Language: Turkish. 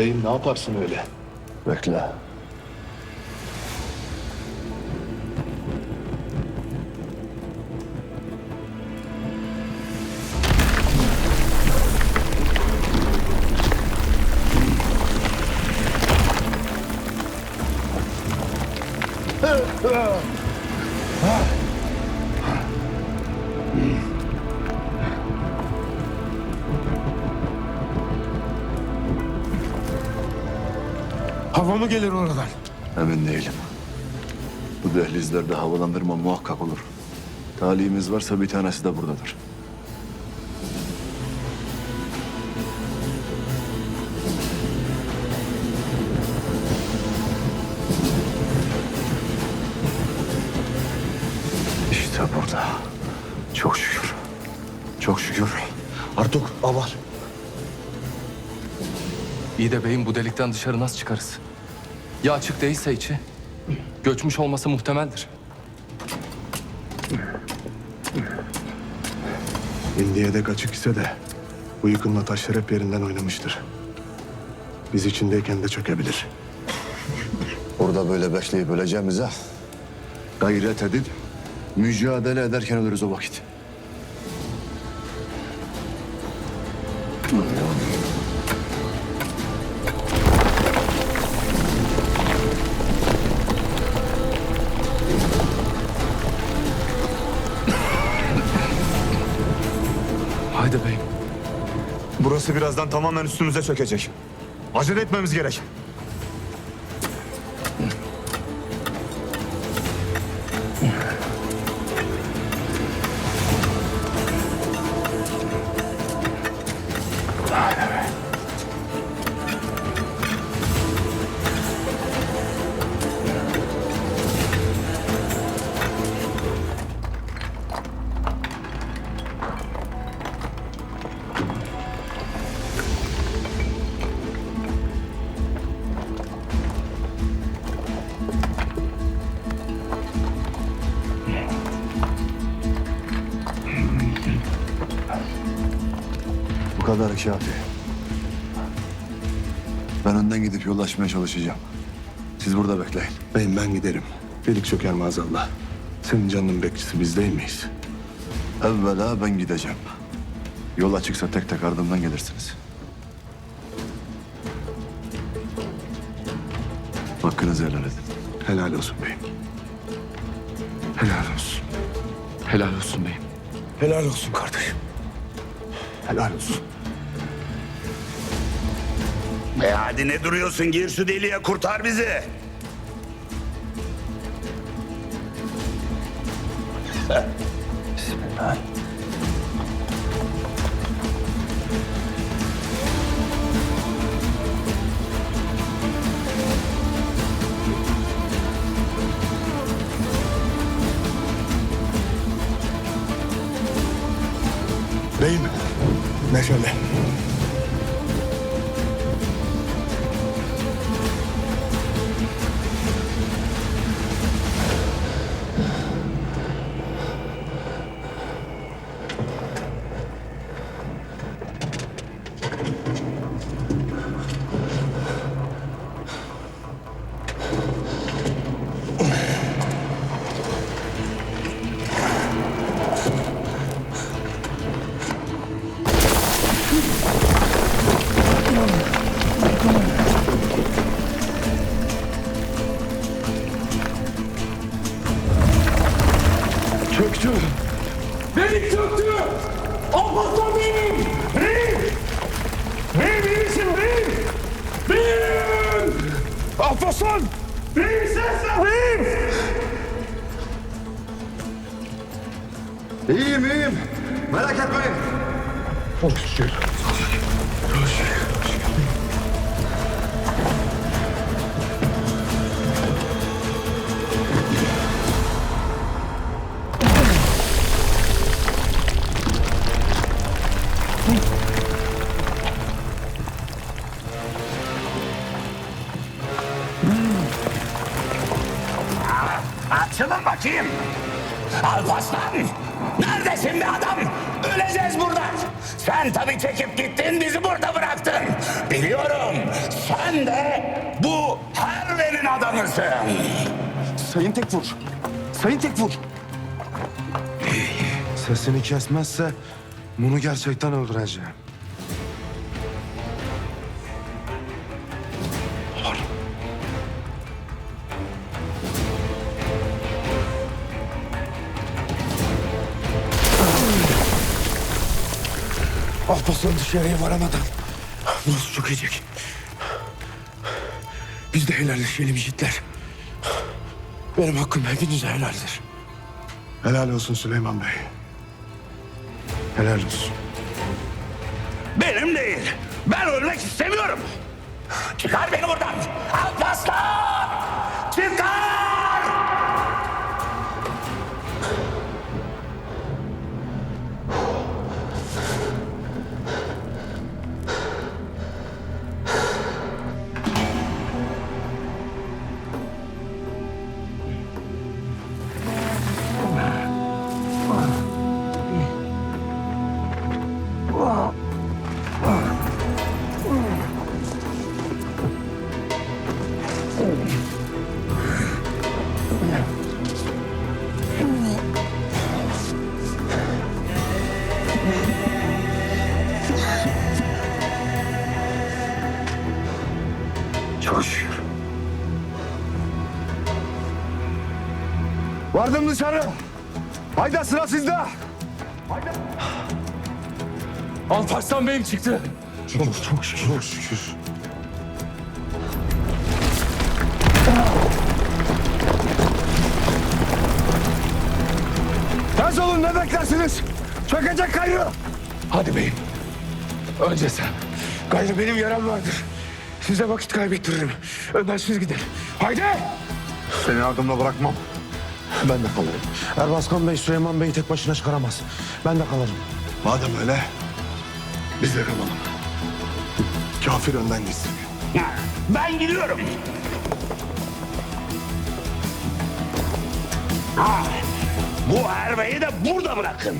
Beyim ne yaparsın öyle? Bekle. Hava mı gelir oradan? Emin değilim. Bu dehlizlerde havalandırma muhakkak olur. Talihimiz varsa bir tanesi de buradadır. İşte burada. Çok şükür. Çok şükür. Artık avar. İyi de beyim bu delikten dışarı nasıl çıkarız? Ya açık değilse içi? Göçmüş olması muhtemeldir. İndiye dek açık ise de bu yıkımla taşlar hep yerinden oynamıştır. Biz içindeyken de çökebilir. Burada böyle bekleyip öleceğimize gayret edip mücadele ederken ölürüz o vakit. Haydi beyim. Burası birazdan tamamen üstümüze çökecek. Acele etmemiz gerek. Kadar kafi. Ben önden gidip yol açmaya çalışacağım. Siz burada bekleyin. Beyim ben giderim. Delik çöker maazallah. Senin canının bekçisi biz değil miyiz? Evvela ben gideceğim. Yol açıksa tek tek ardımdan gelirsiniz. Hakkınızı helal edin. Helal olsun beyim. Helal olsun. Helal olsun beyim. Helal olsun kardeşim. Helal olsun. E hadi ne duruyorsun? Gir şu deliğe kurtar bizi. Bismillah. Beyim. Meşale. Çöktü. Delik çöktü! Alparslan benim! Benim! Benim iyisin benim! Benim! Alparslan! Benim sensin benim! İyiyim iyiyim. Merak etmeyin. Çok şükür. Açılın bakayım. Alparslan. Neredesin be adam? Öyle edeceğiz buradan. Sen tabii çekip gittin bizi burada bıraktın. Biliyorum sen de bu Herve'nin adamısın. Sayın Tekfur. Sayın Tekfur. Sesini kesmezse bunu gerçekten öldüreceğim. Alparslan dışarıya varamadan burası çökecek. Biz de helalleşelim yiğitler. Benim hakkım hepinize helaldir. Helal olsun Süleyman Bey. Helal olsun. Benim değil. Ben ölmek istemiyorum. Çıkar beni buradan. Alparslan! Çıkar! Vardım dışarı. Hayda sıra sizde. Alparslan Bey'im çıktı. Çok çok şükür. Çok şükür. Tez olun ne beklersiniz? Çökecek gayrı. Hadi beyim. Önce sen. Gayrı benim yaram vardır. Size vakit kaybettiririm. Önden siz gidin. Haydi. Seni ardımda bırakmam. Ben de kalırım. Erbaskan Bey Süleyman Bey'i tek başına çıkaramaz. Ben de kalırım. Madem öyle biz de kalalım. Kafir önden gitsin. Ben gidiyorum. Ha, bu Herve'yi de burada bırakın.